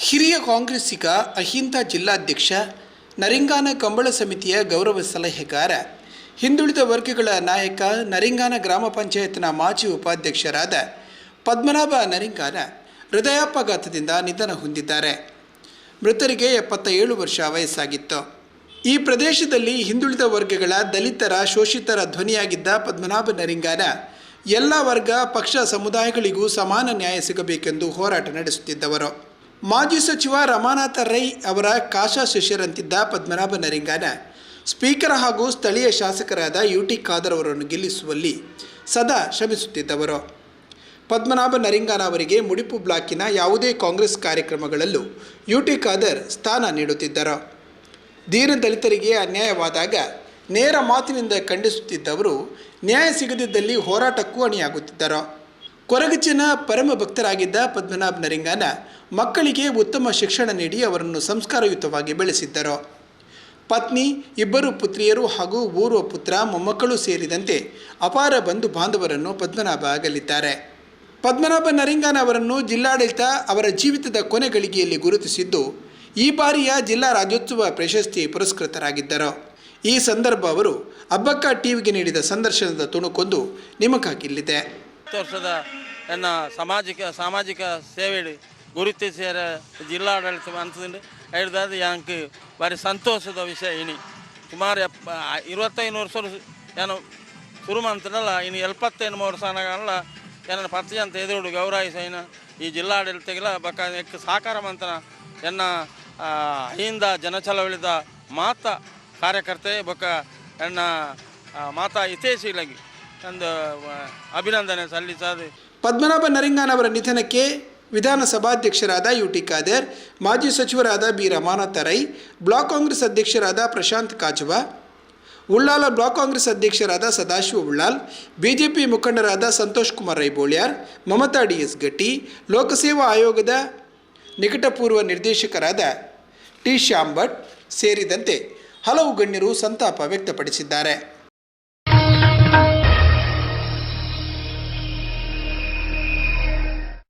ಹಿರಿಯ ಕಾಂಗ್ರೆಸ್ಸಿಗ ಅಹಿಂದ ಜಿಲ್ಲಾಧ್ಯಕ್ಷ ನರಿಂಗಾನ ಕಂಬಳ ಸಮಿತಿಯ ಗೌರವ ಸಲಹೆಗಾರ. ಹಿಂದುಳಿದ ವರ್ಗಗಳ ನಾಯಕ ನರಿಂಗಾನ ಗ್ರಾಮ ಪಂಚಾಯತ್ನ ಮಾಜಿ ಉಪಾಧ್ಯಕ್ಷರಾದ ಪದ್ಮನಾಭ ನರಿಂಗಾನ ಹೃದಯಾಪಘಾತದಿಂದ ನಿಧನ ಹೊಂದಿದ್ದಾರೆ. ಮೃತರಿಗೆ ಎಪ್ಪತ್ತ ಏಳು ವರ್ಷ ವಯಸ್ಸಾಗಿತ್ತು. ಈ ಪ್ರದೇಶದಲ್ಲಿ ಹಿಂದುಳಿದ ವರ್ಗಗಳ ದಲಿತರ ಶೋಷಿತರ ಧ್ವನಿಯಾಗಿದ್ದ ಪದ್ಮನಾಭ ನರಿಂಗಾನ ಎಲ್ಲ ವರ್ಗ, ಪಕ್ಷ, ಸಮುದಾಯಗಳಿಗೂ ಸಮಾನ ನ್ಯಾಯ ಸಿಗಬೇಕೆಂದು ಹೋರಾಟ ನಡೆಸುತ್ತಿದ್ದವರು. ಮಾಜಿ ಸಚಿವ ರಮಾನಾಥ ರೈ ಅವರ ಕಾಶಾ ಶಿಷ್ಯರಂತಿದ್ದ ಪದ್ಮನಾಭ ನರಿಂಗಾನ, ಸ್ಪೀಕರ್ ಹಾಗೂ ಸ್ಥಳೀಯ ಶಾಸಕರಾದ ಯು ಟಿ ಖಾದರ್ ಅವರನ್ನು ಗೆಲ್ಲಿಸುವಲ್ಲಿ ಸದಾ ಶ್ರಮಿಸುತ್ತಿದ್ದವರು. ಪದ್ಮನಾಭ ನರಿಂಗಾನ ಅವರಿಗೆ ಮುಡಿಪು ಬ್ಲಾಕಿನ ಯಾವುದೇ ಕಾಂಗ್ರೆಸ್ ಕಾರ್ಯಕ್ರಮಗಳಲ್ಲೂ ಯು ಟಿ ಖಾದರ್ ಸ್ಥಾನ ನೀಡುತ್ತಿದ್ದರು. ದೀನ ದಲಿತರಿಗೆ ಅನ್ಯಾಯವಾದಾಗ ನೇರ ಮಾತಿನಿಂದ ಖಂಡಿಸುತ್ತಿದ್ದವರು ನ್ಯಾಯ ಸಿಗದಿದ್ದಲ್ಲಿ ಹೋರಾಟಕ್ಕೂ ಅಣಿಯಾಗುತ್ತಿದ್ದರು. ಕೊರಗಜ್ಜನ ಪರಮ ಭಕ್ತರಾಗಿದ್ದ ಪದ್ಮನಾಭ ನರಿಂಗಾನ ಮಕ್ಕಳಿಗೆ ಉತ್ತಮ ಶಿಕ್ಷಣ ನೀಡಿ ಅವರನ್ನು ಸಂಸ್ಕಾರಯುತವಾಗಿ ಬೆಳೆಸಿದ್ದರು. ಪತ್ನಿ, ಇಬ್ಬರು ಪುತ್ರಿಯರು ಹಾಗೂ ಓರ್ವ ಪುತ್ರ, ಮೊಮ್ಮಕ್ಕಳು ಸೇರಿದಂತೆ ಅಪಾರ ಬಂಧು ಬಾಂಧವರನ್ನು ಪದ್ಮನಾಭ ಆಗಲಿದ್ದಾರೆ. ಪದ್ಮನಾಭ ನರಿಂಗಾನ ಅವರನ್ನು ಜಿಲ್ಲಾಡಳಿತ ಅವರ ಜೀವಿತದ ಕೊನೆಗಳಿಗೆಯಲ್ಲಿ ಗುರುತಿಸಿದ್ದು, ಈ ಬಾರಿಯ ಜಿಲ್ಲಾ ರಾಜ್ಯೋತ್ಸವ ಪ್ರಶಸ್ತಿ ಪುರಸ್ಕೃತರಾಗಿದ್ದರು. ಈ ಸಂದರ್ಭ ಅವರು ಅಬ್ಬಕ್ಕ ಟಿವಿಗೆ ನೀಡಿದ ಸಂದರ್ಶನದ ತುಣುಕೊಂದು ನಿಮಗಾಗಿಲ್ಲಿದೆ. ಹತ್ತು ವರ್ಷದ ನನ್ನ ಸಾಮಾಜಿಕ ಸಾಮಾಜಿಕ ಸೇವೆ ಗುರುತಿಸಿದ ಜಿಲ್ಲಾಡಳಿತ ಅಂತಂದು ಹೇಳಿದಾದ ಯಾಕೆ ಭಾರಿ ಸಂತೋಷದ ವಿಷಯ ಇನಿ. ಸುಮಾರು ಎಪ್ಪ ಇರುವತ್ತೈದು ವರ್ಷ ಏನು ಶುರು ಮಾಡ್ತಾರಲ್ಲ ಇನ್ನು ಎಪ್ಪತ್ತೈದು ವರ್ಷ ಅನ್ನಲ್ಲ ಏನನ್ನು ಪತ್ತೆ ಅಂತ ಎದುರು ಈ ಜಿಲ್ಲಾಡಳಿತಗೆಲ್ಲ ಬಕ್ಕ ಎಕ್ ಸಾಕಾರ ಮಂತನ ಎನ್ನ ಅಹಿಂದ ಜನಚಳವಳಿದ ಮಾತ ಕಾರ್ಯಕರ್ತೆ ಬೊಕ್ಕ ಎನ್ನ ಮಾತಾ ಹಿತೈಷಿಗಳಿಗೆ ಒಂದು ಅಭಿನಂದನೆ ಸಲ್ಲಿಸೋದು ಪದ್ಮನಾಭ ನರಿಂಗಾನ್ ಅವರ ನಿಧನಕ್ಕೆ ವಿಧಾನಸಭಾಧ್ಯಕ್ಷರಾದ ಯು ಟಿ ಖಾದರ್, ಮಾಜಿ ಸಚಿವರಾದ ಬಿ ರಮಾನಾಥ ರೈ, ಬ್ಲಾಕ್ ಕಾಂಗ್ರೆಸ್ ಅಧ್ಯಕ್ಷರಾದ ಪ್ರಶಾಂತ್ ಕಾಜವ, ಉಳ್ಳಾಲ ಬ್ಲಾಕ್ ಕಾಂಗ್ರೆಸ್ ಅಧ್ಯಕ್ಷರಾದ ಸದಾಶಿವ ಉಳ್ಳಾಲ್, ಬಿಜೆಪಿ ಮುಖಂಡರಾದ ಸಂತೋಷ್ ಕುಮಾರ್ ರೈ ಬೋಳ್ಯಾರ್ ಮಮತಾ ಡಿ ಎಸ್ ಗಟ್ಟಿ, ಲೋಕಸೇವಾ ಆಯೋಗದ ನಿಕಟಪೂರ್ವ ನಿರ್ದೇಶಕರಾದ ಟಿ ಶ್ಯಾಮ್ ಭಟ್ ಸೇರಿದಂತೆ ಹಲವು ಗಣ್ಯರು ಸಂತಾಪ ವ್ಯಕ್ತಪಡಿಸಿದ್ದಾರೆ.